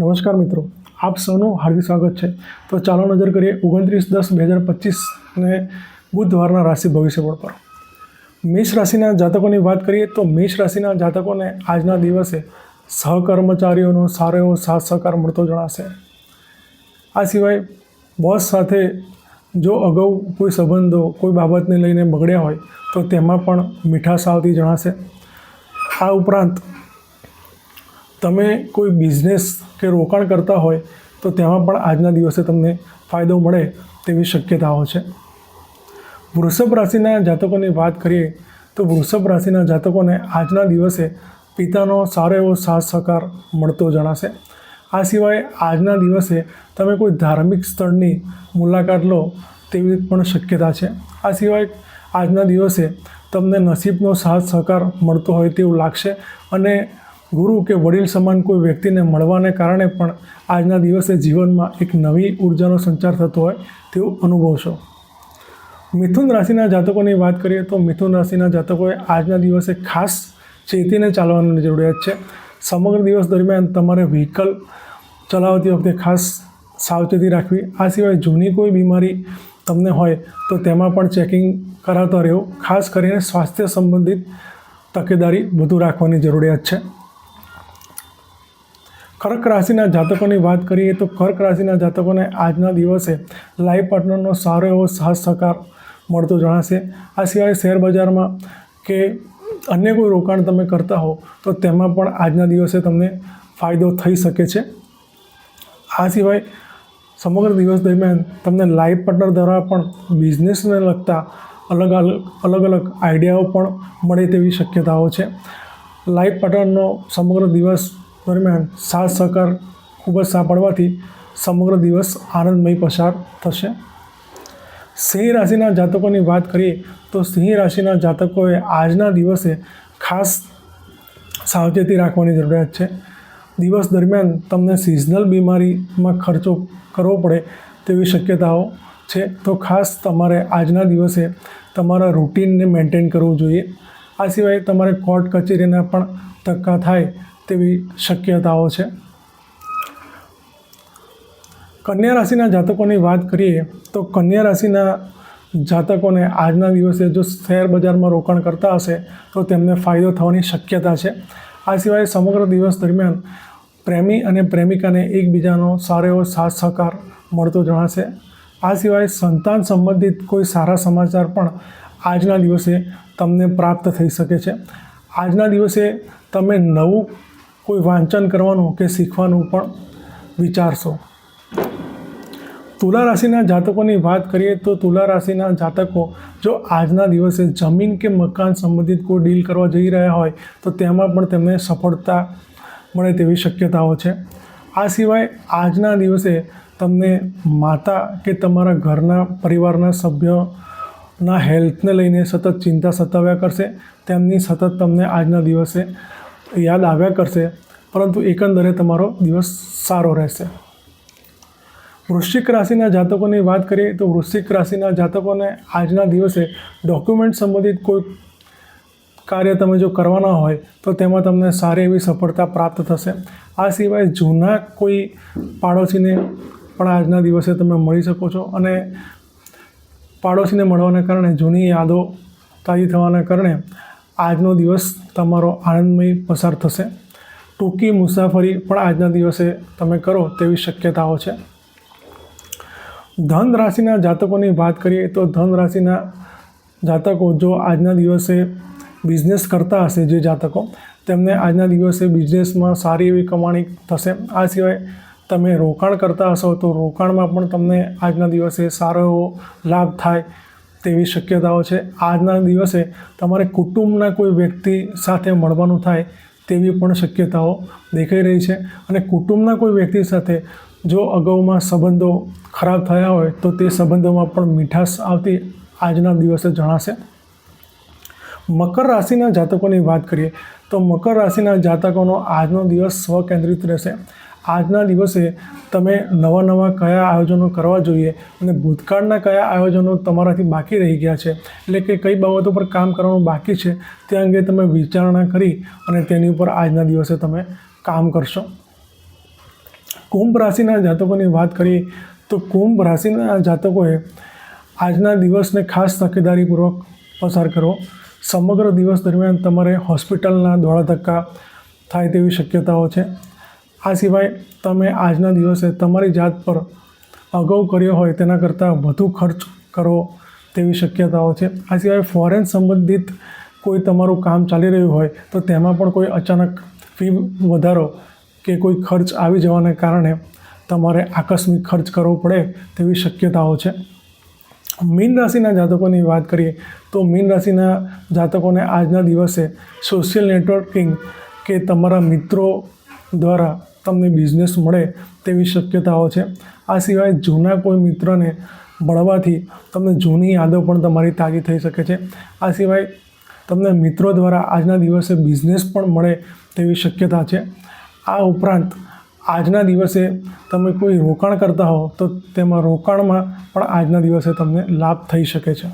નમસ્કાર મિત્રો, આપ સૌનું હાર્દિક સ્વાગત છે. તો ચાલો નજર કરીએ ઓગણત્રીસ દસ બે હજાર પચીસને બુધવારના રાશિ ભવિષ્યફળ પર. મેષ રાશિના જાતકોની વાત કરીએ તો મેષ રાશિના જાતકોને આજના દિવસે સહકર્મચારીઓનો સારો એવો સાથ સહકાર મળતો જણાશે. આ સિવાય બોસ સાથે જો અગાઉ કોઈ સંબંધો, કોઈ બાબતને લઈને બગડ્યા હોય તો તેમાં પણ મીઠાશ આવતી જણાશે. આ ઉપરાંત તમે કોઈ બિઝનેસ કે રોકાણ કરતા હોય, તો તેમાં પણ આજના દિવસે તમને ફાયદો મળે તેવી શક્યતાઓ છે. વૃષભ રાશિના જાતકોની વાત કરીએ, તો વૃષભ રાશિના જાતકોને આજના દિવસે પિતાનો સારો એવો સાથ સહકાર મળતો જણાશે. આ સિવાય આજના દિવસે તમે કોઈ ધાર્મિક સ્થળની મુલાકાત લો તેવી પણ શક્યતા છે. આ સિવાય આજના દિવસે તમને નસીબનો સાથ સહકાર મળતો હોય તેવું લાગશે અને ગુરુ કે વડીલ સમાન કોઈ વ્યક્તિને મળવાને કારણે પણ આજના દિવસે જીવનમાં એક નવી ઉર્જાનો સંચાર થતો હોય તેવું અનુભવશો મિથુન રાશિના જાતકોની વાત કરીએ તો મિથુન રાશિના જાતકોએ આજના દિવસે ખાસ ચેતીને ચાલવાની જરૂરિયાત છે. સમગ્ર દિવસ દરમિયાન તમારે વ્હીકલ ચલાવતી વખતે ખાસ સાવચેતી રાખવી. આ સિવાય જૂની કોઈ બીમારી તમને હોય તો તેમાં પણ ચેકિંગ કરાવતા રહેવું. ખાસ કરીને સ્વાસ્થ્ય સંબંધિત તકેદારી વધુ રાખવાની જરૂરિયાત છે. કર્ક રાશિના જાતકોની વાત કરીએ તો કર્ક રાશિના જાતકોને આજના દિવસે લાઈફ પાર્ટનરનો સારો એવો સાથ સહકાર મળતો જણાશે. આ સિવાય શેર બજારમાં કે અન્ય કોઈ રોકાણ તમે કરતા હો તો તેમાં પણ આજના દિવસે તમને ફાયદો થઈ શકે છે. આ સિવાય સમગ્ર દિવસ દરમિયાન તમને લાઈફ પાર્ટનર દ્વારા પણ બિઝનેસને લગતા અલગ અલગ અલગ અલગ આઈડિયાઓ પણ મળે તેવી શક્યતાઓ છે. લાઈફ પાર્ટનરનો સમગ્ર દિવસ દરમિયાન સાથ સહકાર ખૂબ જ સાંભળવાથી સમગ્ર દિવસ આનંદમય પસાર થશે. સિંહ રાશિના જાતકોની વાત કરીએ તો સિંહ રાશિના જાતકોએ આજના દિવસે ખાસ સાવચેતી રાખવાની જરૂરિયાત છે. દિવસ દરમિયાન તમને સિઝનલ બીમારીમાં ખર્ચો કરવો પડે તેવી શક્યતાઓ છે. તો ખાસ તમારે આજના દિવસે તમારા રૂટીનને મેન્ટેન કરવું જોઈએ. આ સિવાય તમારે કોર્ટ કચેરીના પણ ધક્કા થાય તેવી શક્યતાઓ છે. કન્યા રાશિના જાતકોની વાત કરીએ તો કન્યા રાશિના જાતકોને આજના દિવસે જો શેર બજારમાં રોકાણ કરતા હશે તો તેમને ફાયદો થવાની શક્યતા છે. આ સિવાય સમગ્ર દિવસ દરમિયાન પ્રેમી અને પ્રેમિકાને એકબીજાનો સારો એવો સાથ સહકાર મળતો જણાશે. આ સિવાય સંતાન સંબંધિત કોઈ સારા સમાચાર પણ આજના દિવસે તમને પ્રાપ્ત થઈ શકે છે. આજના દિવસે તમે નવું કોઈ વાંચન કરવાનું કે શીખવાનું પણ વિચારશો. તુલા રાશિના જાતકોની વાત કરીએ તો તુલા રાશિના જાતકો જો આજના દિવસે જમીન કે મકાન સંબંધિત કોઈ ડીલ કરવા જઈ રહ્યા હોય, તો તેમાં પણ તેમને સફળતા મળે તેવી શક્યતાઓ છે. આ સિવાય આજના દિવસે તમને માતા કે તમારા ઘરના પરિવારના સભ્યોના હેલ્થને લઈને સતત ચિંતા સતાવ્યા કરશે. તેમની સતત તમને આજના દિવસે યાદ આવ્યા કરશે, પરંતુ એકંદરે તમારો દિવસ સારો રહેશે. વૃશ્ચિક રાશિના જાતકોની વાત કરીએ તો વૃશ્ચિક રાશિના જાતકોને આજના દિવસે ડોક્યુમેન્ટ સંબંધિત કોઈ કાર્ય તમે જો કરવાના હોય, તો તેમાં તમને સારી એવી સફળતા પ્રાપ્ત થશે. આ સિવાય જૂના કોઈ પાડોશીને પણ આજના દિવસે તમે મળી શકો છો અને પાડોશીને મળવાને કારણે જૂની યાદો તાજી થવાના કારણે આજનો દિવસ તમારો આનંદમય પસાર થશે. ટૂંકી મુસાફરી પણ આજના દિવસે તમે કરો તેવી શક્યતાઓ છે. ધન રાશિના જાતકોની વાત કરીએ તો ધન રાશિના જાતકો જો આજના દિવસે બિઝનેસ કરતા હશે જે જાતકો, તેમને આજના દિવસે બિઝનેસમાં સારી એવી કમાણી થશે. આ સિવાય તમે રોકાણ કરતા હશો તો રોકાણમાં પણ તમને આજના દિવસે સારો એવો લાભ થાય. તેવી શક્યતાઓ છે. આજના દિવસે તમારે કુટુંબના કોઈ વ્યક્તિ સાથે મળવાનું થાય તેવી પણ શક્યતાઓ દેખાઈ રહી છે અને કુટુંબના કોઈ વ્યક્તિ સાથે જો અગાઉમાં સંબંધો ખરાબ થયા હોય તો તે સંબંધોમાં પણ મીઠાશ આવતી આજના દિવસે જણાશે. મકર રાશિના જાતકોની વાત કરીએ તો મકર રાશિના જાતકોનો આજનો દિવસ સ્વકેન્દ્રિત રહેશે. આજના દિવસે તમે નવા નવા કયા આયોજનો કરવા જોઈએ અને ભૂતકાળના કયા આયોજનો તમારાથી બાકી રહી ગયા છે? એટલે કે કઈ બાબતો પર કામ કરવાનું બાકી છે? તે અંગે તમે વિચારણા કરી અને તેની ઉપર આજના દિવસે તમે કામ કરશો. કુંભ રાશિના જાતકોની વાત કરીએ તો કુંભ રાશિના જાતકોએ આજના દિવસને ખાસ તકેદારીપૂર્વક પસાર કરો સમગ્ર દિવસ દરમિયાન તમારે હોસ્પિટલના દોડા ધક્કા થાય તેવી શક્યતાઓ છે. આ સિવાય તમે આજના દિવસે તમારી જાત પર અગાઉ કર્યો હોય તેના કરતાં વધુ ખર્ચ કરો તેવી શક્યતાઓ છે. આ સિવાય ફોરેન સંબંધિત કોઈ તમારું કામ ચાલી રહ્યું હોય તો તેમાં પણ કોઈ અચાનક ફી વધારો કે કોઈ ખર્ચ આવી જવાને કારણે તમારે આકસ્મિક ખર્ચ કરવો પડે તેવી શક્યતાઓ છે. મીન રાશિના જાતકોની વાત કરીએ તો મીન રાશિના જાતકોને આજના દિવસે સોશિયલ નેટવર્કિંગ કે તમારા મિત્રો દ્વારા તમને બિઝનેસ મળે તેવી શક્યતાઓ છે. આ સિવાય જૂના કોઈ મિત્રને મળવાથી તમને જૂની યાદો પણ તમારી તાજી થઈ શકે છે. આ સિવાય તમને મિત્રો દ્વારા આજના દિવસે બિઝનેસ પણ મળે તેવી શક્યતા છે. આ ઉપરાંત આજના દિવસે તમે કોઈ રોકાણ કરતા હો તો તેમાં રોકાણમાં પણ આજના દિવસે તમને લાભ થઈ શકે છે.